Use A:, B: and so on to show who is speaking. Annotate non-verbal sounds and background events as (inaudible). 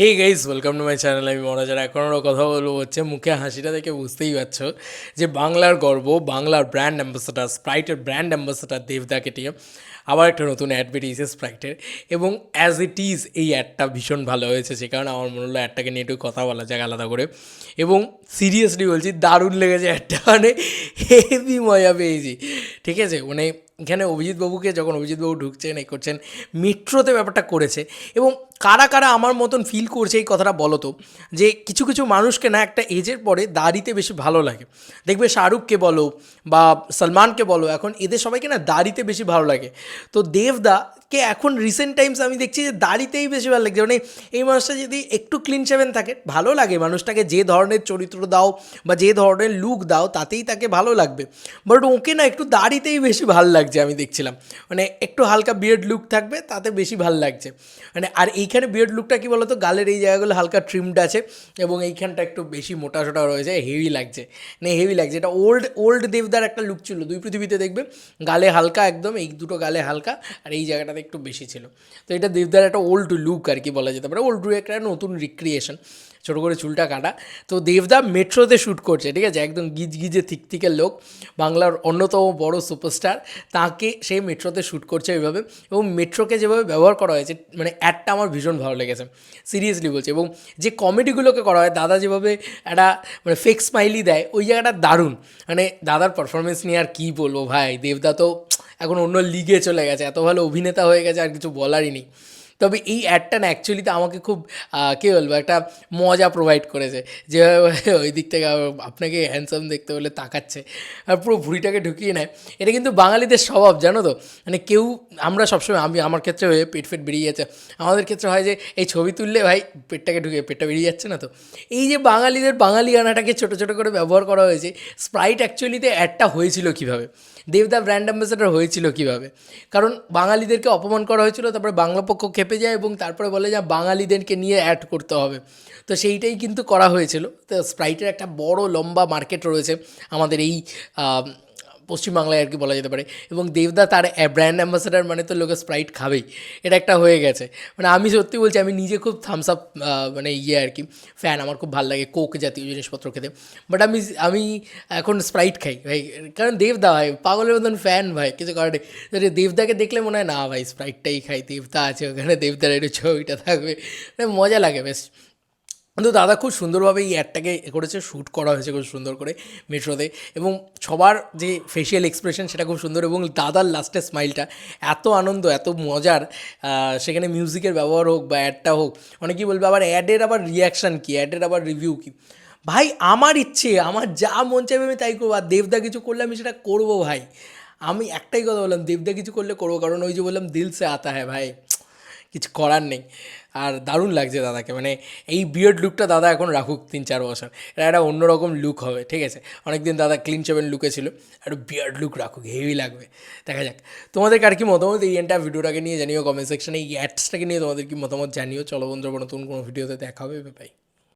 A: Hey guys welcome to my channel আমি মনোজার এখনও কথা বলব হচ্ছে মুখে হাসিটা দেখে বুঝতেই পারছ যে বাংলার গর্ব, বাংলার ব্র্যান্ড অ্যাম্বাসাডার স্প্রাইটের ব্র্যান্ড অ্যাম্বাসাডার দেবদা টিয়ে আবার একটা নতুন অ্যাড বেরিয়েছে স্প্রাইটের এবং অ্যাজ ইট ইজ এই অ্যাডটা ভীষণ ভালো হয়েছে, সে কারণে আমার মনে হলো অ্যাডটাকে নিয়ে একটু কথা বলা যাক আলাদা করে। এবং সিরিয়াসলি বলছি, দারুণ লেগেছে অ্যাডটা মানে হেভি মজা পেয়েছি। ঠিক আছে? মানে এখানে অভিজিৎ বাবুকে যখন অভিজিৎ বাবু ঢুকছেন, এ করছেন মেট্রোতে ব্যাপারটা করেছে। এবং কারা কারা আমার মতন ফিল করছে এই কথাটা বলো তো? যে কিছু কিছু মানুষকে না একটা এজের পরে দাড়িতে বেশি ভালো লাগে। দেখবে শাহরুখকে বলো বা সলমানকে বলো, এখন এদের সবাইকে না দাড়িতে বেশি ভালো লাগে। তো দেবদাকে এখন রিসেন্ট টাইমস আমি দেখছি যে দাড়িতেই বেশি ভালো লাগছে। মানে এই মানুষটা যদি একটু ক্লিন শেভেন থাকে, ভালো লাগে। মানুষটাকে যে ধরনের চরিত্র দাও বা যে ধরনের লুক দাও, তাতেই তাকে ভালো লাগবে। বাট ওকে না একটু দাড়িতেই বেশি ভালো লাগছে আমি দেখছিলাম। মানে একটু হালকা বিয়ার্ড লুক থাকবে, তাতে বেশি ভালো লাগছে। মানে আর এইখানে বিয়ার্ড লুকটা কি বলতো? গালের এই জায়গাগুলো হালকা ট্রিমড আছে এবং এইখানটা একটু বেশি মোটা সোটা রয়েছে হেভি লাগছে। মানে হেভি লাগছে। এটা ওল্ড ওল্ড দেবদার একটা লুক ছিল। দুই পৃথিবীতে দেখবে গালে হালকা একদম, এই দুটো গালে হালকা আর এই জায়গাটাতে একটু বেশি ছিল। তো এটা দেবদার একটা ওল্ড লুক আর কি বলা যেতে পারে। ওল্ড একটা নতুন রিক্রিয়েশন ছোটো করে চুলটা কাটা। তো দেবদা মেট্রোতে শ্যুট করছে, ঠিক আছে? একদম গিজ গিজে থিক থিকের লোক, বাংলার অন্যতম বড় সুপারস্টার। তাকে সে মেট্রোতে শ্যুট করছে ওইভাবে এবং মেট্রোকে যেভাবে ব্যবহার করা হয়েছে মানে অ্যাডটা আমার ভীষণ ভালো লেগেছে, সিরিয়াসলি বলছি। এবং যে কমেডিগুলোকে করা হয়, দাদা যেভাবে একটা মানে ফেক স্মাইলি দেয়, ওই জায়গাটা দারুণ। মানে দাদার পারফরমেন্স নিয়ে আর কী বলব ভাই? দেবদা তো এখন অন্য লিগে চলে গেছে, এত ভালো অভিনেতা হয়ে গেছে, আর কিছু বলারই নেই। তবে এই অ্যাডটা না অ্যাকচুয়ালিতে আমাকে খুব কী বলব, একটা মজা প্রোভাইড করেছে। যেভাবে (laughs) ওই দিক থেকে আপনাকে হ্যান্ডসাম দেখতে হলে তাকাচ্ছে আর পুরো ভুঁড়িটাকে ঢুকিয়ে নেয়। এটা কিন্তু বাঙালিদের স্বভাব, জানো তো? মানে কেউ, আমরা সবসময়, আমি আমার ক্ষেত্রে হয়ে পেট ফেট বেরিয়ে যাচ্ছে। আমাদের ক্ষেত্রে হয় যে, এই ছবি তুললে ভাই পেটটাকে ঢুকিয়ে পেটটা বেরিয়ে যাচ্ছে না তো? এই যে বাঙালিদের বাঙালি আনাটাকে ছোটো ছোটো করে ব্যবহার করা হয়েছে স্প্রাইট অ্যাকচুয়ালিতে অ্যাডটা হয়েছিল কীভাবে? দেবদা ব্র্যান্ড অ্যাম্বাসেডার হয়েছিল কীভাবে? কারণ বাঙালিদেরকে অপমান করা হয়েছিল, তারপরে বাংলা পক্ষ খেপে যায় এবং তারপরে বলে যে বাঙালিদেরকে নিয়ে অ্যাড করতে হবে। তো সেইটাই কিন্তু করা হয়েছিল। তো স্প্রাইটের একটা বড় লম্বা মার্কেট রয়েছে। আমাদের এই পশ্চিমবাংলায় আর কি বলা যেতে পারে। এবং দেবদা তার ব্র্যান্ড অ্যাম্বাসেডার মানে তো লোকে স্প্রাইট খাবেই। এটা একটা হয়ে গেছে। মানে আমি সত্যি বলছি, আমি নিজে খুব থামস আপ মানে ইয়ে আর কি ফ্যান আমার খুব ভালো লাগে কোক জাতীয় জিনিসপত্র খেতে। বাট আমি আমি এখন স্প্রাইট খাই, ভাই। কারণ দেবদা, ভাই, পাগলের মতন ফ্যান ভাই। কিছু কারণে যদি দেবদাকে দেখলে মনে হয়, না, ভাই স্প্রাইটটাই খাই। দেবদা আছে ওখানে, দেবদার একটু ছবিটা থাকবে। মানে মজা লাগে, বেশ। কিন্তু দাদা খুব সুন্দরভাবে এই অ্যাডটাকে করেছে শ্যুট করা হয়েছে খুব সুন্দর করে মেট্রোতে এবং সবার যে ফেশিয়াল এক্সপ্রেশন সেটা খুব সুন্দর এবং দাদার লাস্টের স্মাইলটা এত আনন্দ, এত মজার সেখানে মিউজিকের ব্যবহার হোক বা অ্যাডটা হোক, অনেকেই বলবে আবার অ্যাডের আবার রিয়াকশান কী, অ্যাডের আবার রিভিউ কী? ভাই, আমার ইচ্ছে, আমার যা মন চাইবে আমি তাই করব, আর দেবদা কিছু করলে আমি সেটা করব ভাই। আমি একটাই কথা বললাম, দেবদা কিছু করলে করব, কারণ ওই যে বললাম, দিল সে আতা হ্যাঁ ভাই। কিছু করার নেই। আর দারুণ লাগছে দাদাকে। মানে এই বিয়ার্ড লুকটা দাদা এখন রাখুক তিন চার বছর। এটা একটা অন্যরকম লুক হবে, ঠিক আছে? অনেকদিন দাদা ক্লিন চেভেন লুকে ছিল। আর বিয়ার্ড লুক রাখুক, হেভি লাগবে। দেখা যাক। তোমাদের আর কি মতামত? এই এন্টার ভিডিওটাকে নিয়ে জানিও কমেন্ট সেকশনে। এই অ্যাডসটাকে নিয়ে তোমাদের কি মতামত জানিও? চলো বন্ধুরা, নতুন কোনো ভিডিওতে দেখা হবে। বাই